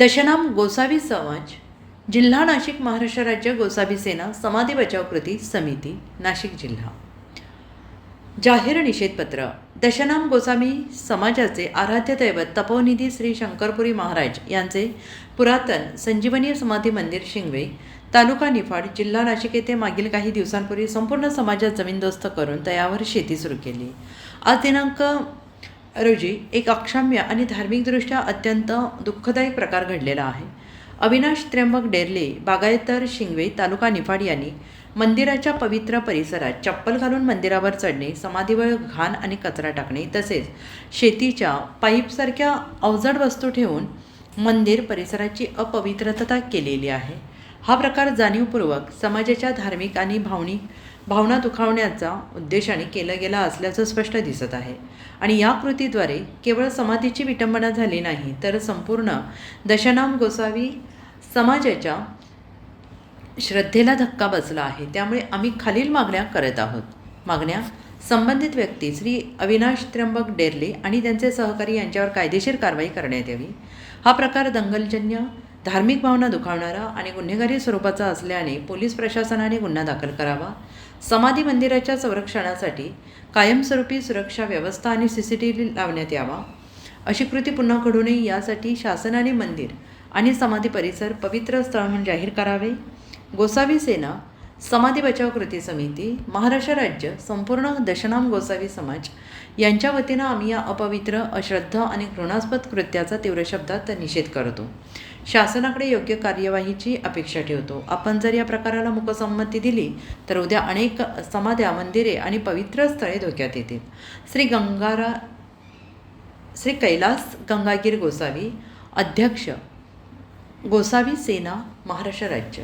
दशनाम गोसावी समाज जिल्हा नाशिक महाराष्ट्र राज्य गोसावी सेना समाधी बचाव कृती समिती नाशिक जिल्हा. जाहीर निषेधपत्र दशनाम गोसावी समाजाचे आराध्य दैवत तपोनिधी श्री शंकरपुरी महाराज यांचे पुरातन संजीवनी समाधी मंदिर शिंगवे तालुका निफाड जिल्हा नाशिक येथे मागील काही दिवसांपूर्वी संपूर्ण समाजात जमीनदोस्त करून तयावर शेती सुरू केली. आज दिनांक रोजी एक अक्षम्य आणि धार्मिकदृष्ट्या अत्यंत दुःखदायक प्रकार घडलेला आहे. अविनाश त्र्यंबक डेरले बागायतर शिंगवे तालुका निफाड यांनी मंदिराच्या पवित्र परिसरात चप्पल घालून मंदिरावर चढणे समाधीवर घाण आणि कचरा टाकणे तसेच शेतीच्या पाईपसारख्या अवजड वस्तू ठेवून मंदिर परिसराची अपवित्रता केलेली आहे. हा प्रकार जाणीवपूर्वक समाजाच्या धार्मिक आणि भावनिक भावना दुखावण्याचा उद्देशाने केला गेला असल्याचं स्पष्ट दिसत आहे. आणि या कृतीद्वारे केवळ समाधीची विटंबना झाली नाही तर संपूर्ण दशनाम गोसावी समाजाच्या श्रद्धेला धक्का बसला आहे. त्यामुळे आम्ही खालील मागण्या करत आहोत. मागण्या संबंधित व्यक्ती श्री अविनाश त्र्यंबक डेरले आणि त्यांचे सहकारी यांच्यावर कायदेशीर कारवाई करण्यात यावी. हा प्रकार दंगलजन्य धार्मिक भावना दुखावणारा आणि गुन्हेगारी स्वरूपाचा असल्याने पोलीस प्रशासनाने गुन्हा दाखल करावा. समाधी मंदिराच्या संरक्षणासाठी कायमस्वरूपी सुरक्षा व्यवस्था आणि सी सी टी व्ही लावण्यात यावा. अशी कृती पुन्हा घडू नये यासाठी शासनाने मंदिर आणि समाधी परिसर पवित्र स्थळ म्हणून जाहीर करावे. गोसावी सेना समाधी बचाव कृती समिती महाराष्ट्र राज्य संपूर्ण दशनाम गोसावी समाज यांच्या वतीनं आम्ही या अपवित्र अश्रद्ध आणि घृणास्पद कृत्याचा तीव्र शब्दात निषेध करतो. शासनाकडे योग्य कार्यवाहीची अपेक्षा ठेवतो. आपण जर या प्रकाराला मुकसंमती दिली तर उद्या अनेक समाध्या मंदिरे आणि पवित्र स्थळे धोक्यात येतील. श्री गंगारा श्री कैलास गंगागीर गोसावी अध्यक्ष गोसावी सेना महाराष्ट्र राज्य.